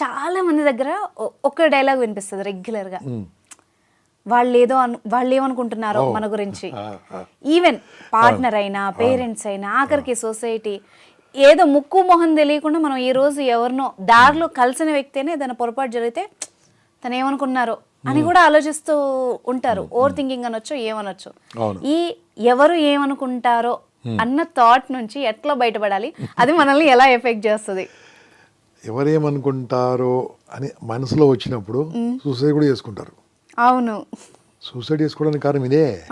చాలా మంది దగ్గర ఒక డైలాగ్ వినిపిస్తుంది రెగ్యులర్గా వాళ్ళు ఏదో అను వాళ్ళు ఏమనుకుంటున్నారో మన గురించి. ఈవెన్ పార్ట్నర్ అయినా పేరెంట్స్ అయినా ఆఖరికి సొసైటీ ఏదో ముక్కు మొహం తెలియకుండా మనం ఈ రోజు ఎవరినో దారిలో కలిసిన వ్యక్తినే ఏదైనా పొరపాటు జరిగితే తను ఏమనుకున్నారో అని కూడా ఆలోచిస్తూ ఉంటారు. ఓవర్ థింకింగ్ అనొచ్చు ఏమనొచ్చు. ఈ ఎవరు ఏమనుకుంటారో అన్న థాట్ నుంచి ఎట్లా బయటపడాలి అది మనల్ని ఎలా ఎఫెక్ట్ చేస్తుంది? ఎవరేమనుకుంటారో అని మనసులో వచ్చినప్పుడు సూసైడ్ కూడా చేసుకుంటారు. అవును. సూసైడ్ చేసుకోవడానికి కారణం ఇదే.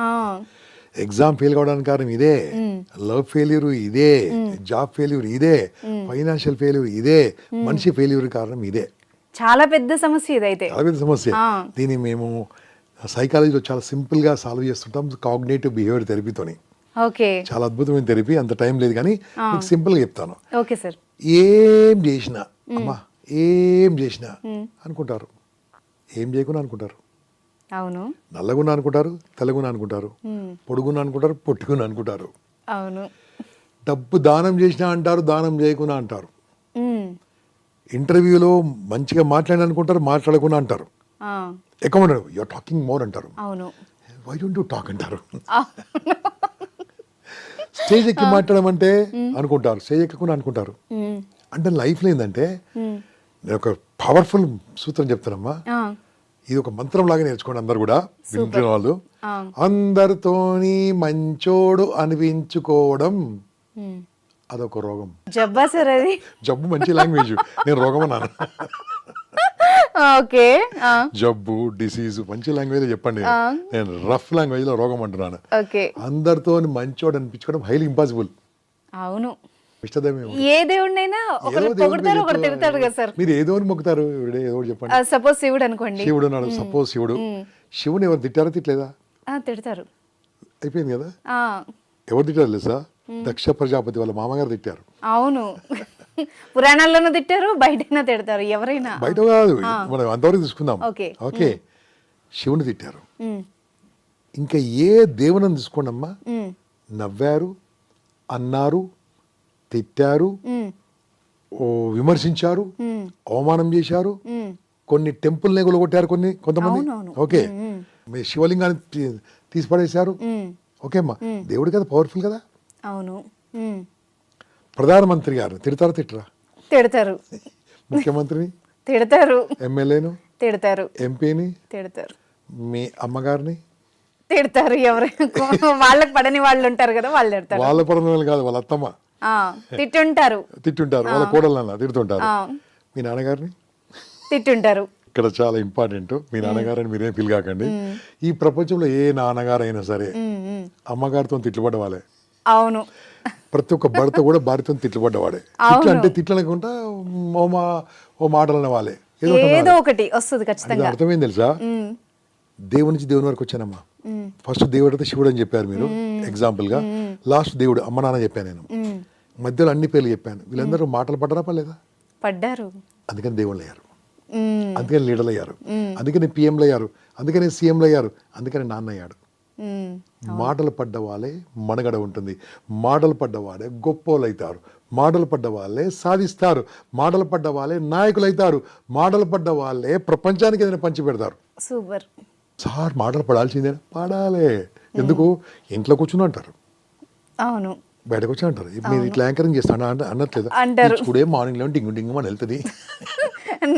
ఎగ్జామ్ ఫెయిల్ కావడానికి కారణం ఇదే. లవ్ ఫెయిల్యూర్ ఇదే. జాబ్ ఫెయిల్యూర్ ఇదే. ఫైనాన్షియల్ ఫెయిల్యూర్ ఇదే. మనిషి ఫెయిల్యూర్ కారణం ఇదే. చాలా పెద్ద సమస్య ఇదైతే. చాలా పెద్ద సమస్య. దీన్ని మేము సైకాలజీలో చాలా సింపుల్గా సాల్వ్ చేస్తుంటాం. కాగ్నేటివ్ బిహేవియర్ థెరపీతోని ఓకే. చాలా అద్భుతమైన థెరపీ అంత టైం లేదు కానీ మీకు సింపుల్గా చెప్తాను. Okay sir. ఏం చేసినా అమ్మా ఏం చేసినా అనుకుంటారు. ఏం చేయకుండా అనుకుంటారు. అవును. నల్లగున్న అనుకుంటారు తెల్లగున్న అనుకుంటారు. పొడుగున్న అనుకుంటారు పొట్టుకున్న అనుకుంటారు. అవును. డబ్బు దానం చేసినా అంటారు దానం చేయకుండా అంటారు. ఇంటర్వ్యూలో మంచిగా మాట్లాడిన అనుకుంటారు మాట్లాడకుండా అంటారు. ఎక్కువ యూఆర్ టాకింగ్ మోర్ అంటారు. అవును. వై డోంట్ యూ టాక్ అంటారు. స్టేజ్ ఎక్కి మాట్లాడడం అంటే అనుకుంటారు. స్టేజ్ ఎక్కకుండా అనుకుంటారు అంటే లైఫ్లో ఏంటంటే నేను ఒక పవర్ఫుల్ సూత్రం చెప్తానమ్మా. ఇది ఒక మంత్రం లాగా నేర్చుకోండి అందరు కూడా వింటున్న వాళ్ళు. అందరితోని మంచోడు అనిపించుకోవడం. అదొక రోగం. జబ్బా సార్ అది? జబ్బు మంచి లాంగ్వేజ్. నేను రోగం అన్నాను ఓకే. జబ్బు డిసీజ్ మంచి లాంగ్వేజ్ చెప్పండి. నేను రఫ్ లాంగ్వేజ్లో రోగం అంటున్నాను. ఓకే. అందరితో మంచోడు అనిపించుకోవడం హైలీ ఇంపాసిబుల్ అవును. ఏ దేవుడినైనా ఒకరు పొగుడతారు ఒకరు తిడతాడు కదా సార్. మీరు ఏదో అని మొక్కుతారు? ఎవడే ఏదో చెప్పండి. సపోజ్ శివుడు అనుకోండి. శివుడు అన్నాడు సపోజ్ శివుడు. శివుని ఎవరు తిట్టారా తిట్టలేదా? ఆ, తిడతారు. అయిపోయింది కదా? ఎవరు తిట్టారు తెలుసా? దక్ష ప్రజాపతి వాళ్ళ మామగారు తిట్టారు. అవును. పురాణాల్లోనూ తిట్టారు బయటైనా తిడతారు ఎవరైనా. బయట కాదు. మనం అంతవరకు తీసుకుందాం. ఓకే. ఓకే. శివుని తిట్టారు. ఇంకా ఏ దేవుని తీసుకోండమ్మా? నవ్వారు అన్నారు తిట్టారు విమర్శించారు అవమానం చేశారు. కొన్ని టెంపుల్ నెగులు కొట్టారు కొన్ని కొంతమంది. ఓకే. మీ శివలింగాన్ని తీసి పడేశారు ఓకే అమ్మా. దేవుడు కదా పవర్ఫుల్ కదా? అవును. ప్రధానమంత్రి గారు తిడతారా తిట్టరా? తిడతారు. ముఖ్యమంత్రిని? తిడతారు. ఎమ్మెల్యేను? తిడతారు. ఎంపీని? తిడతారు. మీ అమ్మగారిని? తిడతారు ఎవరైనా వాళ్ళకి పడని వాళ్ళు ఉంటారు కదా వాళ్ళు తిడతారు. వాళ్ళ పరంగా కాదు వాళ్ళ అత్తమ్మ. తిట్టుంటారు. తిట్టుంటారు. వాళ్ళ కోడళ్ళ తిడుతుంటారు. మీ నాన్నగారిని? తిట్టుంటారు. ఇక్కడ చాలా ఇంపార్టెంట్ మీ నాన్నగారని మీరేం ఫీల్ కాకండి. ఈ ప్రపంచంలో ఏ నాన్నగారు అయినా సరే. అమ్మగారితో తిట్లుపడ్డ వాళ్ళే అవును. ప్రతి ఒక్క భర్త కూడా భార్యతో తిట్లుపడ్డవాడే తిట్లు అంటే తిట్లు ఓ మా ఓ మాటలు అన్న వాళ్ళే. ఏదో ఒకటి వస్తుంది ఖచ్చితంగా. అర్థమైంది తెలుసా? దేవుడి నుంచి దేవుని వరకు వచ్చానమ్మా. ఫస్ట్ దేవుడు అయితే శివుడు అని చెప్పారు మీరు ఎగ్జాంపుల్గా. లాస్ట్ దేవుడు అమ్మ నాన్న చెప్పాను నేను. మధ్యలో అన్ని పేర్లు చెప్పాను. వీళ్ళందరూ మాటలు పడ్డరా పర్లేదా పడ్డారు. అందుకని దేవుళ్ళు అయ్యారు. అందుకని లీడర్లు అయ్యారు. అందుకని పిఎంలు అయ్యారు. అందుకని సీఎంలు అయ్యారు. అందుకని నాన్న అయ్యాడు. మాటలు పడ్డ వాళ్ళే మనుగడ ఉంటుంది. మాటలు పడ్డ వాళ్ళే గొప్పోళ్ళు అవుతారు మాటలు పడ్డ వాళ్ళే సాధిస్తారు. మాటలు పడ్డ వాళ్ళే నాయకులు అవుతారు మాటలు పడ్డ వాళ్ళే ప్రపంచానికి ఏదైనా పంచి పెడతారు. సూపర్. సార్ మాటలు పడాల్సిందే పడాలే. ఎందుకు? ఇంట్లో కూర్చుని అంటారు. అవును. బయటకు వచ్చి అంటారు. ఇప్పుడు మీరు ఇట్లా యాంకరింగ్ చేస్తాను? అంటే అనట్లేదు. చూడే మార్నింగ్లో డింగు డింగు అని వెళ్తుంది.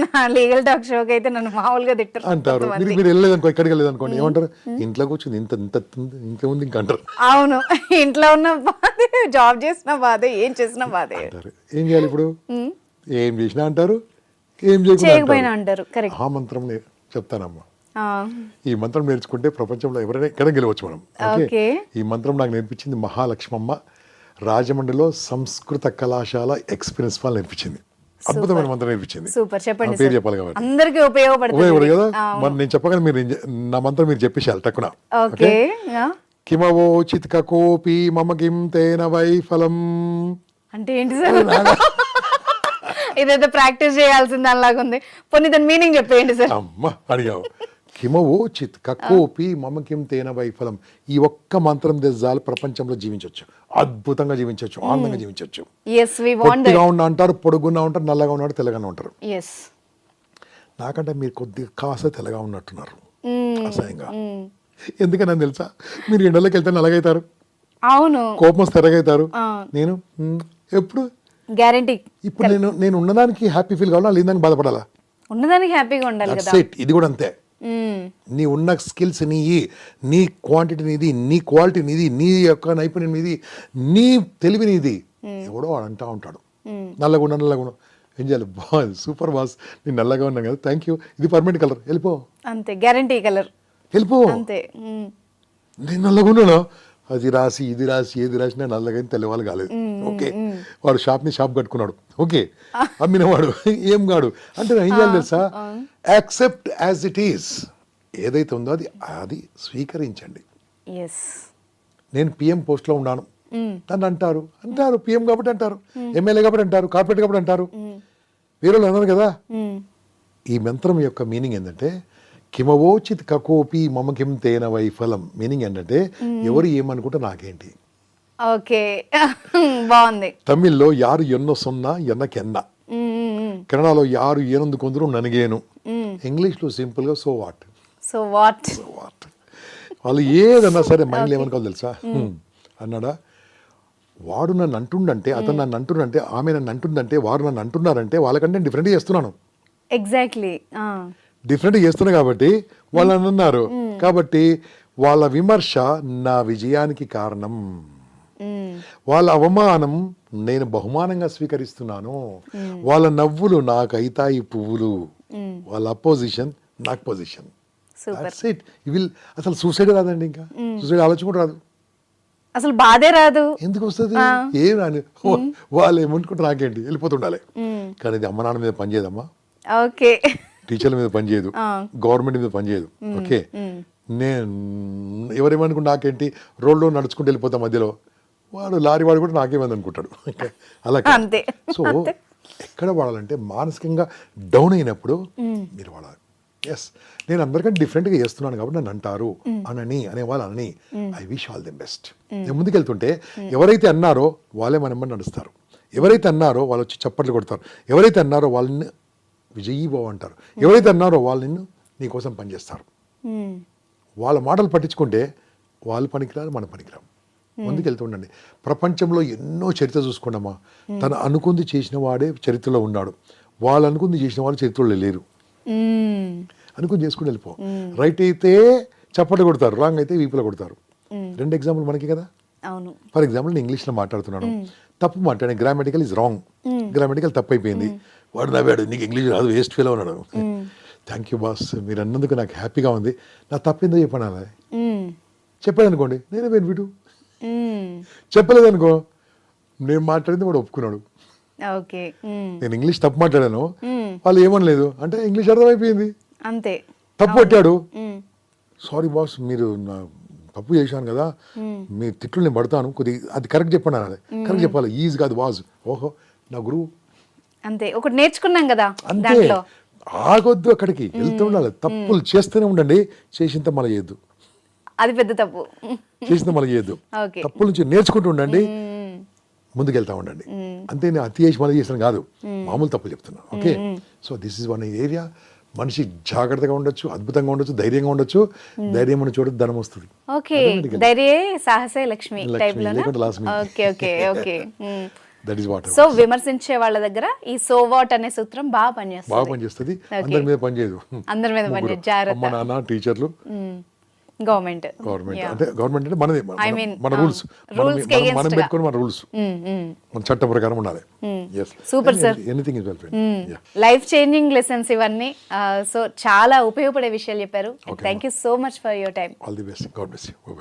నా లీగల్ టాక్ షోకి అయితే నన్ను మామూలుగా తిట్టరు అంటారు. మీరు మీరు వెళ్ళలేదు అనుకో ఎక్కడికి వెళ్ళలేదు అనుకోండి ఏమంటారు? ఇంట్లో కూర్చుని ఇంత ఇంత ఇంకా ఉంది ఇంకా అంటారు. అవును. ఇంట్లో ఉన్న బాధే జాబ్ చేసిన బాధే ఏం చేసిన బాధే. అంటారు. ఏం చేయాలి ఇప్పుడు? ఏం చేసినా అంటారు ఏం చేయకపోయినా అంటారు. కరెక్ట్ ఆ మంత్రం చెప్తానమ్మా. ఈ మంత్రం నేర్చుకుంటే ప్రపంచంలో ఎవరైనా ఎక్కడ గెలవచ్చు మనం. ఓకే. ఈ మంత్రం నాకు నేర్పించింది మహాలక్ష్మమ్మ రాజమండ్రిలో సంస్కృత కళాశాల ఎక్స్ ప్రిన్సిపాల్ నేర్పించింది. అద్భుతమైన మంత్రం నేర్పించింది. సూపర్ చెప్పండి పేరు. చెప్పాలి కాబట్టి. అందరికీ ఉపయోగపడుతుంది. ఉపయోగపడు కదా? మరి నేను చెప్పగానే మీరు నా మంత్రం మీరు చెప్పేసారు టక్కున. ఓకే. ఆ? కిమవోచిత్ కోపి మమ కిం తేన వైఫలం. అంటే ఏంటి సార్? ఇదైతే ప్రాక్టీస్ చేయాల్సింది అలాగా ఉంది పోనీ దాని మీనింగ్ చెప్పేయండి సార్. అమ్మ అడిగావు. కిమవోచిత్ కకోపి మమ కిం తేన వైఫలం. ఈ ఒక్క మంత్రం తెచ్చాలు ప్రపంచంలో జీవించవచ్చు అద్భుతంగా జీవించవచ్చు ఆనందంగా జీవించవచ్చు వి వాంట్ పొట్టిగా ఉన్న అంటారు పొడుగున్నా ఉంటారు నల్లగా ఉన్నాడు తెల్లగా ఉంటారు. నాకంటే మీరు కొద్దిగా కాస్త తెల్లగా ఉన్నట్టున్నారు. మ్మ్. అసహ్యంగా. ఎందుకని తెలుసా? మీరు ఎండలోకి వెళ్తే నల్లగైతారు. అవును. కోపం వస్తే ఎర్రగైతారు. ఆ. నేను ఎప్పుడు? గ్యారంటీ ఇప్పుడు నేను నేను ఉన్నదానికి హ్యాపీ ఫీల్ కావాలా లేదని బాధపడాలా? ఉన్నదానికి హ్యాపీగా ఉండాలి. ఇది కూడా అంతే. నీ ఉన్న స్కిల్స్ నీ నీ క్వాంటిటీ నీది నీ క్వాలిటీ నీది నీ యొక్క నైపుణ్యం నీది నీ తెలివి నీది. ఎవడో వాడు అంటా ఉంటాడు. నల్లగుండ నల్లగుండ ఏం చేయాలి? బాగుంది సూపర్ బాస్. నేను నల్లగా ఉన్నాను కదా. థ్యాంక్ యూ ఇది పర్మనెంట్ కలర్ వెళ్ళిపో. అంతే గ్యారంటీ కలర్ వెళ్ళిపో. అంతే. నేను నల్లగా ఉన్నాను? అది రాసి ఇది రాసి ఏది రాసినా నల్లగా తెల్లవాళ్ళు కాలేదు. ఓకే. వాడు షాప్ని షాప్ కట్టుకున్నాడు. ఓకే. అమ్మినవాడు ఏం కాడు. అంటే నేను ఏం చేయాలి తెలుసా? యాక్సెప్ట్ యాజ్ ఇట్ ఈస్ ఏదైతే ఉందో అది అది స్వీకరించండి. నేను పిఎం పోస్ట్లో ఉన్నాను. నన్ను అంటారు. అంటారు పిఎం కాబట్టి అంటారు. ఎమ్మెల్యే కాబట్టి అంటారు కార్పొరేట్ కాబట్టి అంటారు. వేరే వాళ్ళు అన్నారు కదా? ఈ మంత్రం యొక్క మీనింగ్ ఏంటంటే కిమవోచిత్ కకోపి మమ కిం తేన వైఫలం మీనింగ్ ఏంటంటే ఎవరు ఏమనుకుంటే నాకేంటి. ఓకే. బాగుంది. తమిళ్ళో యారు ఎన్నో సున్నా ఎన్నకెన్న. కన్నడలో యారు ఏనందు కొందరు ననిగేను. ఇంగ్లీష్లో సింపుల్గా so what so what so what వాళ్ళు ఏదన్నా సరే మైండ్లో ఏమనుకోవాలి తెలుసా. అన్నాడా? వాడు నన్ను అంటుండంటే అతను నన్ను అంటుండంటే ఆమె నన్ను అంటుందంటే వారు నన్ను అంటున్నారంటే వాళ్ళకంటే నేను డిఫరెంట్ చేస్తున్నాను. ఎగ్జాక్ట్లీ డిఫరెంట్ చేస్తున్నా కాబట్టి వాళ్ళు నన్ను అన్నారు. కాబట్టి వాళ్ళ విమర్శ నా విజయానికి కారణం. వాళ్ళ అవమానం నేను బహుమానంగా స్వీకరిస్తున్నాను. వాళ్ళ నవ్వులు నాకు అయితాయి పువ్వులు. వాళ్ళ అపోజిషన్ నాకు పొజిషన్ సూపర్ ఇట్ విల్ అసలు సూసైడ్ రాదండి ఇంకా. సూసైడ్ ఆలోచన కూడా రాదు. అసలు బాధే రాదు. ఎందుకు వస్తుంది? ఏం రాని? వాళ్ళు ఏమనుకుంటారు నాకేంటి? వెళ్ళిపోతుండాలి. కానీ ఇది అమ్మ నాన్న మీద పనిచేయదమ్మా ఓకే. టీచర్ల మీద పనిచేయదు గవర్నమెంట్ మీద పనిచేయదు ఓకే? నేను ఎవరేమనుకుంటే నాకేంటి రోడ్లో నడుచుకుంటూ వెళ్ళిపోతా మధ్యలో. వాడు లారీ వాడు కూడా నాకేమైంది అనుకుంటాడు. అలా. అంతే. సో ఎక్కడ వాడాలంటే మానసికంగా డౌన్ అయినప్పుడు మీరు వాడాలి. ఎస్ నేను అందరికంటే డిఫరెంట్గా చేస్తున్నాను కాబట్టి నన్ను అంటారు. అనని అనే వాళ్ళు అనని. I wish all the best నేను ముందుకెళ్తుంటే ఎవరైతే అన్నారో వాళ్ళే మన నడుస్తారు. ఎవరైతే అన్నారో వాళ్ళు వచ్చి చప్పట్లు కొడతారు. ఎవరైతే అన్నారో వాళ్ళని విజయీభవ అంటారు ఎవరైతే అన్నారో వాళ్ళు నిన్ను నీకోసం పనిచేస్తారు. వాళ్ళ మాటలు పట్టించుకుంటే వాళ్ళు పనికిరారు మన పనికిరాము. ముందుకెళ్తుండండి ప్రపంచంలో ఎన్నో చరిత్ర చూసుకోండమ్మా తను అనుకుంది చేసిన వాడే చరిత్రలో ఉన్నాడు. వాళ్ళు అనుకుంది చేసిన వాళ్ళు చరిత్రలో లేరు. అనుకుని చేసుకుని వెళ్ళిపో. రైట్ అయితే చప్పట్లు కొడతారు రాంగ్ అయితే వీపులో కొడతారు. రెండు ఎగ్జాంపుల్ మనకి కదా? అవును. ఫర్ ఎగ్జాంపుల్ నేను ఇంగ్లీష్లో మాట్లాడుతున్నాను. తప్పు మాట్లాడాను గ్రామటికల్ ఇస్ రాంగ్. గ్రామటికల్ తప్పు అయిపోయింది వాడు నవ్వాడు నీకు ఇంగ్లీష్ రాదు వేస్ట్ ఫీల్ ఉన్నాడు థ్యాంక్ యూ బాస్ మీరు అన్నందుకు నాకు హ్యాపీగా ఉంది. నా తప్పిందో చెప్పాను అలా. చెప్పాడు అనుకోండి నేనే మ్మ్. చెప్పలేదు అనుకో నేను మాట్లాడింది వాడు ఒప్పుకున్నాడు. ఓకే. నేను ఇంగ్లీష్ తప్పు మాట్లాడాను. వాళ్ళు ఏమనలేదు. అంటే ఇంగ్లీష్ అర్థమైపోయింది. అంతే. తప్పు పట్టాడు. సారీ బాస్ మీరు నా తప్పు చేశాను కదా. మీ తిట్లు నేను పడతాను. కొద్దిగా అది కరెక్ట్ చెప్పండి అనాలి కరెక్ట్ చెప్పాలి. ఈజ్ కాదు వాజ్ ఓహో నా గురువు అంతే. ఒకటి నేర్చుకున్నాం కదా అంతే. ఆగొద్దు అక్కడికి. వెళ్తూ ఉండాలి. తప్పులు చేస్తూనే ఉండండి. చేసింత మళ్ళీ చేయొద్దు అది పెద్ద తప్పు. చేసింత చేయొద్దు ఓకే. తప్పుల నుంచి నేర్చుకుంటూ ఉండండి. ముందుకెళ్తా ఉండండి. అంతే నేను అతి చేసి మళ్ళీ చేసాను కాదు. మామూలు తప్పులు చెప్తున్నా. Okay? So this is one area మనిషి జాగ్రత్తగా ఉండొచ్చు అద్భుతంగా ఉండొచ్చు ధైర్యంగా ఉండొచ్చు. ధైర్యం ఉన్న చోట ధనం వస్తుంది. ఓకే. ధైర్యే సాహసే లక్ష్మి లక్ష్మి, టైప్ లోనా. Okay okay okay. That is what so విమర్శించే వాళ్ళ దగ్గర ఈ సో వాట్ అనే సూత్రం బాగా బాగా పనిచేస్తుంది. పనిచేస్తుంది Okay. అందరి మీద పనిచేయదు. అందరి మీద. పనిచేయదు. జాగ్రత్త. అమ్మ నాన్న టీచర్లు. గవర్నమెంట్ గవర్నమెంట్ అంటే గవర్నమెంట్ అంటే మనది. మన- మన రూల్స్ మనం. పెట్టుకుని మన రూల్స్ మన చట్టం ప్రకారం ఉండాలి. Super, sir. Anything is well life changing lessons ఇవన్నీ సో చాలా ఉపయోగపడే విషయాలు చెప్పారు. Thank you so much for your time all the best God bless you